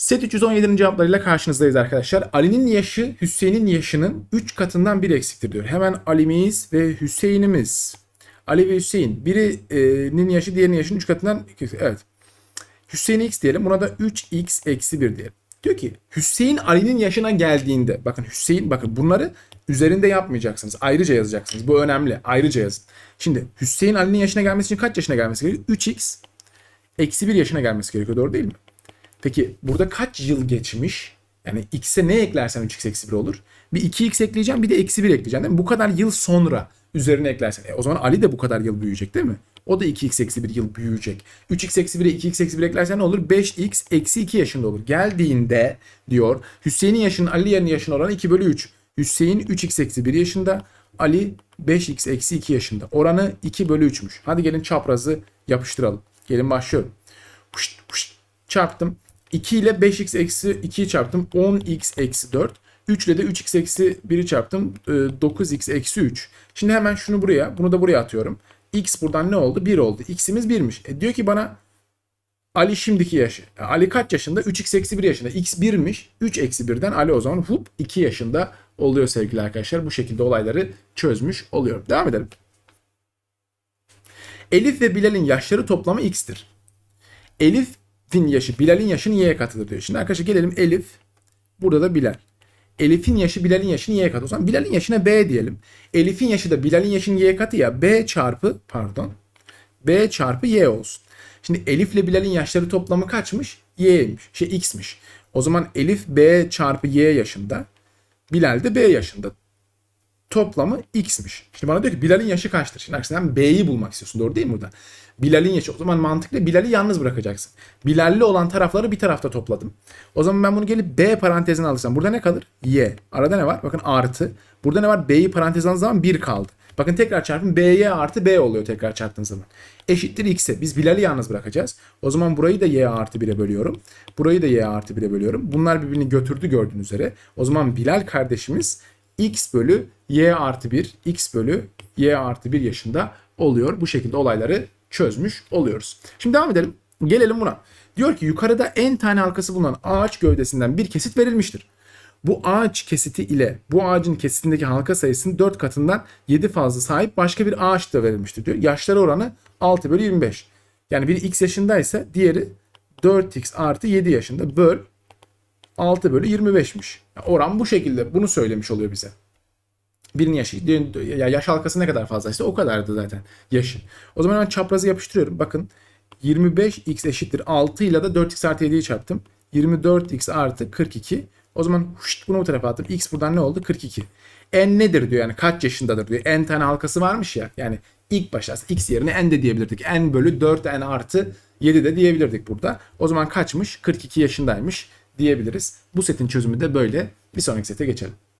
Set 317'nin cevaplarıyla karşınızdayız arkadaşlar. Ali'nin yaşı Hüseyin'in yaşının 3 katından 1 eksiktir diyor. Hemen Ali'miz ve Hüseyin'imiz. Ali ve Hüseyin. Birinin yaşı diğerinin yaşının 3 katından evet. Hüseyin x diyelim. Buna da 3x eksi 1 diyelim. Diyor ki Hüseyin Ali'nin yaşına geldiğinde bakın Hüseyin bakın bunları üzerinde yapmayacaksınız. Ayrıca yazacaksınız. Bu önemli. Ayrıca yazın. Şimdi Hüseyin Ali'nin yaşına gelmesi için kaç yaşına gelmesi gerekiyor? 3x eksi 1 yaşına gelmesi gerekiyor. Doğru değil mi? Peki burada kaç yıl geçmiş? Yani x'e ne eklersen 3x eksi 1 olur. Bir 2x ekleyeceğim bir de eksi 1 ekleyeceğim değil mi? Bu kadar yıl sonra üzerine eklersen. E, o zaman Ali de bu kadar yıl büyüyecek değil mi? O da 2x eksi 1 yıl büyüyecek. 3x eksi 1'e 2x eksi 1 eklersen ne olur? 5x eksi 2 yaşında olur. Geldiğinde diyor Hüseyin'in yaşının Ali'nin yaşına oranı 2 bölü 3. Hüseyin 3x eksi 1 yaşında. Ali 5x eksi 2 yaşında. Oranı 2 bölü 3'müş. Hadi gelin çaprazı yapıştıralım. Gelin başlıyorum. Puşt, puşt, çarptım. 2 ile 5x eksi 2'yi çarptım. 10x eksi 4. 3 ile de 3x eksi 1'i çarptım. Ee, 9x eksi 3. Şimdi hemen şunu buraya, bunu da buraya atıyorum. x buradan ne oldu? 1 oldu. x'imiz 1'miş. E diyor ki bana Ali şimdiki yaşı. E, Ali kaç yaşında? 3x eksi 1 yaşında. x 1'miş. 3 eksi 1'den Ali o zaman hup 2 yaşında oluyor sevgili arkadaşlar. Bu şekilde olayları çözmüş oluyor. Devam edelim. Elif ve Bilal'in yaşları toplamı x'tir. Elif'in yaşı Bilal'in yaşının y'ye katıdır diyor. Şimdi arkadaşlar gelelim Elif. Burada da Bilal. Elif'in yaşı Bilal'in yaşının y'ye katı. O zaman Bilal'in yaşına b diyelim. Elif'in yaşı da Bilal'in yaşının y'ye katı ya. b çarpı pardon. b çarpı y olsun. Şimdi Elif ile Bilal'in yaşları toplamı kaçmış? y'ymiş. Şey x'miş. O zaman Elif b çarpı y yaşında. Bilal de b yaşında toplamı x'miş. Şimdi bana diyor ki Bilal'in yaşı kaçtır? Şimdi sen B'yi bulmak istiyorsun. Doğru değil mi burada? Bilal'in yaşı. O zaman mantıklı Bilal'i yalnız bırakacaksın. Bilal'li olan tarafları bir tarafta topladım. O zaman ben bunu gelip B parantezine alırsam burada ne kalır? Y. Arada ne var? Bakın artı. Burada ne var? B'yi parantezine aldığım zaman 1 kaldı. Bakın tekrar çarpın B'ye artı B oluyor tekrar çarptığın zaman. Eşittir X'e. Biz Bilal'i yalnız bırakacağız. O zaman burayı da Y artı 1'e bölüyorum. Burayı da Y artı 1'e bölüyorum. Bunlar birbirini götürdü gördüğünüz üzere. O zaman Bilal kardeşimiz x bölü y artı 1, x bölü y artı 1 yaşında oluyor. Bu şekilde olayları çözmüş oluyoruz. Şimdi devam edelim. Gelelim buna. Diyor ki yukarıda en tane halkası bulunan ağaç gövdesinden bir kesit verilmiştir. Bu ağaç kesiti ile bu ağacın kesitindeki halka sayısının 4 katından 7 fazla sahip başka bir ağaç da verilmiştir diyor. Yaşları oranı 6 bölü 25. Yani biri x yaşındaysa diğeri 4x artı 7 yaşında. Böl 6 bölü 25'miş. Oran bu şekilde. Bunu söylemiş oluyor bize. Birinin yaşı, ya yaş halkası ne kadar fazlaysa o kadardı zaten yaşı. O zaman ben çaprazı yapıştırıyorum. Bakın 25x eşittir 6 ile de 4x artı 7'yi çarptım. 24x artı 42. O zaman huşt, bunu bu tarafa attım. X buradan ne oldu? 42. N nedir diyor yani kaç yaşındadır diyor. N tane halkası varmış ya. Yani ilk başta x yerine n de diyebilirdik. N bölü 4 n artı 7 de diyebilirdik burada. O zaman kaçmış? 42 yaşındaymış diyebiliriz. Bu setin çözümü de böyle. Bir sonraki sete geçelim.